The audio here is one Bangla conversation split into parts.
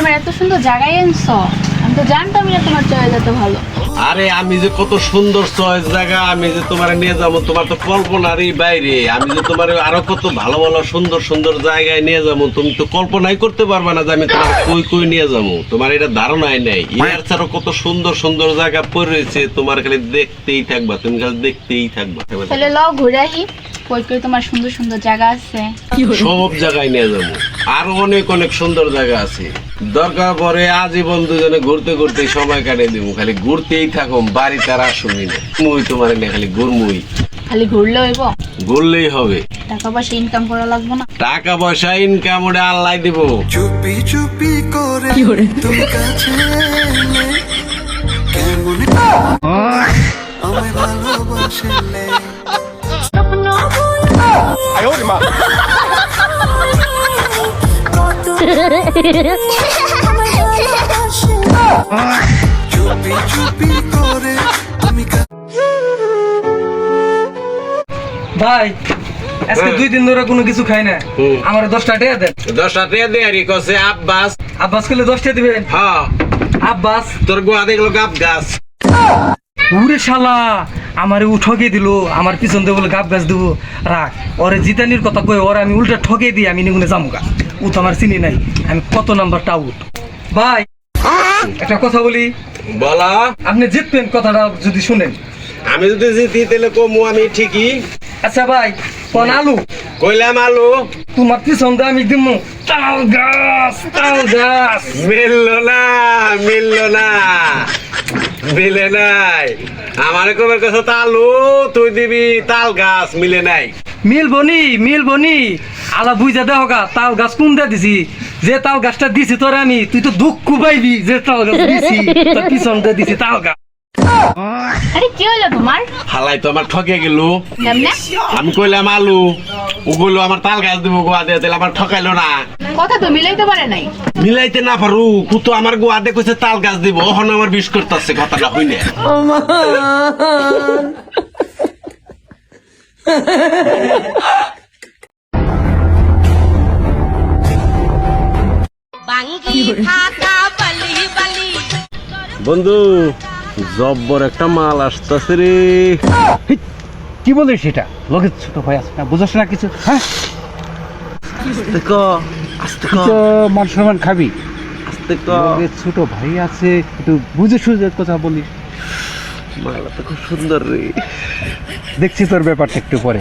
আমার এত সুন্দর জায়গায় আনছো আমি তো জানতামই না তোমার চলে যেতে ভালো। আরে আমি যে কত সুন্দর চয়েস জায়গা আমি যে তোমার নিয়ে যাব তোমার তো কল্পনারই বাইরে। আমি যে তোমার আরও কত ভালো ভালো সুন্দর সুন্দর জায়গায় নিয়ে যাব তুমি তো কল্পনাই করতে পারবে না যে আমি তোমার কই কই নিয়ে যাব। তোমার এটা ধারণাই নেই। ইয়ার ছাড়া কত সুন্দর সুন্দর জায়গা পড়ে রয়েছে তোমার খালি দেখতেই থাকবা তুমি খালি দেখতেই থাকবা। তাহলে লও ঘুরে আহি। কই কই তোমার সুন্দর সুন্দর জায়গা আছে? সব জায়গায় নিয়ে যাব। আরও অনেক অনেক সুন্দর জায়গা আছে। দরকার পরে আজীবন দুজনে ঘুরতে ঘুরতে সময় কাটিয়ে দিব। খালি ঘুরতেই থাকো বাড়ি তার আসুমি না। মুই তোমার নিয়ে খালি ঘুরমুই। খালি ঘুরলে হইব? ঘুরলেই হবে। টাকা পয়সা ইনকাম করা লাগবে না? টাকা পয়সা ইনকাম ওটা আল্লাহ দিব। চুপি চুপি করে তুমি কাছে কেমন আমায় ভালোবাসলে? চুপি চুপি করে তুমি কা- ভাই আজকে হ্যাঁ। দুই দিন ধরে কোনো কিছু খাই না। আমার দশটা টাকা দেন। দশটা টিয়া দেয়ারি কছে আব্বাস। আব্বাস করলে দশটা দিবেন। হ্যাঁ। আব্বাস। তোর গোয়া দেখল গাব গাছ। উরে শালা আমারে উ ঠকে দিল আমার পিছন দিয়ে বলে গাব গাছ দেবো। রাখ ওরে জিতানির কথা কই ওরে আমি উল্টা ঠকে দিই আমি নিগুনে জামুকা ও তো আমার চিনি নাই আমি কত নাম্বারটা আউট। ভাই একটা কথা বলি। বলা। আপনি জিতবেন কথাটা যদি শুনেন। আমি যদি জিতি তাহলে কমু আমি ঠিকই। আচ্ছা ভাই কোন আলু? কইলাম আলু। তোমার পিছন দিয়ে আমি দিব তাল গাছ তাল গাছ। মিললো না মিললো না। মিলে নাই। আমার কবের কাছে তালু, তুই দিবি তাল গাছ, মিলে নাই। মিল বনি মিল বনি আলা বুঝা দে গা, তাল গাছ কোন দে দিছি? যে তাল গাছটা দিছি তোর আমি, তুই তো দুঃখ পাইবি যে তাল গাছ দিছি, তোর পিছন দিয়ে দিছি তাল গাছ। আরে কি হলো তোমার? হালাই তো আমার ঠকে গেল। আমি কইলাম আলু ও কইলো আমার তাল গাছ দিব গোয়া দিয়ে তাহলে আমার ঠকাইলো না। কথা তো মিলাইতে পারে নাই। মিলাইতে না পারু কুতো আমার গোয়া দিয়ে কইছে তাল গাছ দিব ওখানে আমার বিষ করতেছে কথাটা হইলে। বন্ধু জব্বর একটা মাল আসতেছে রে। কি বলিস সেটা লোকের ছোট ভাই আছে না বুঝছ না কিছু হ্যাঁ? আস্তে ক আস্তে ক। মান সম্মান খাবি। আস্তে ক। লোকের ছোট ভাই আছে একটু বুঝে সুঝে কথা বলিস। মালটা তো খুব সুন্দর রে। দেখছি তোর ব্যাপারটা একটু পরে।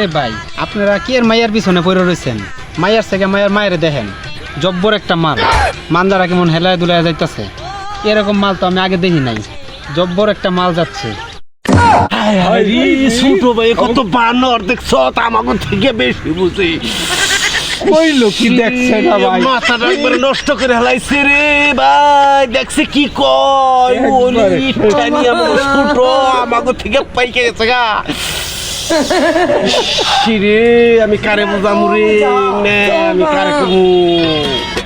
এ ভাই আপনারা কি এর মায়ের পিছনে পড়ে রয়েছেন মায়ের থেকে মায়ের মায়ের দেখেন। জব্বর একটা মাল। মান্দারা কেমন হেলায় দুলায় যাইতেছে। এরকম মাল তো আমি আগে দেখি নাই। জব্বর একটা মাল যাচ্ছে। ছোট ভাই কত বানর দেখছ আমাকে থেকে বেশি বুঝি। কইলো কি দেখছে না ভাই? মাথাটা একবারে নষ্ট করে হেলাইছে রে ভাই দেখছে কি কয়? আমাকে ছোট আমাকে থেকে পাইকে গেছে গা। রে আমি কারে বুঝামু রে? নে আমি কারে কমু?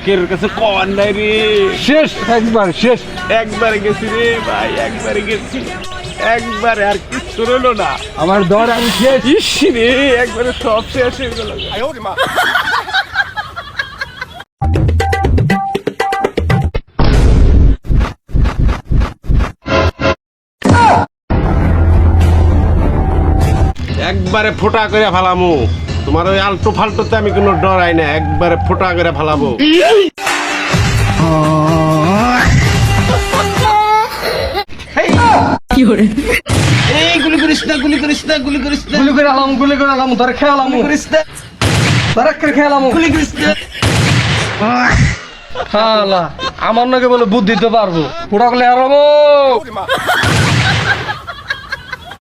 কের কাছে কর নাই রে। শেষ একবার শেষ। একবারে গেছি রে ভাই একবারে গেছি। একবারে আর কিচ্ছু রইল না। আমার দর আমি শেষ। ইস রে একবারে সব শেষ হয়ে গেল। একবারে ফোটা করে ফালামু। তোমার ওই আলটো ফাল্টোতে আমি কোনো ডরাই না একবারে ফোটা করে ফালাবো। এই গুলি করিস না গুলি করিস না গুলি করিস না। গুলি করে আলাম গুলি করে আলাম ধরে খেয়ালাম করিস না। ধরে করে খেয়ালাম গুলি করিস না। হালা আমার নাকি বলে বুদ্ধি দিতে পারব। পুরা করলে হারাবো।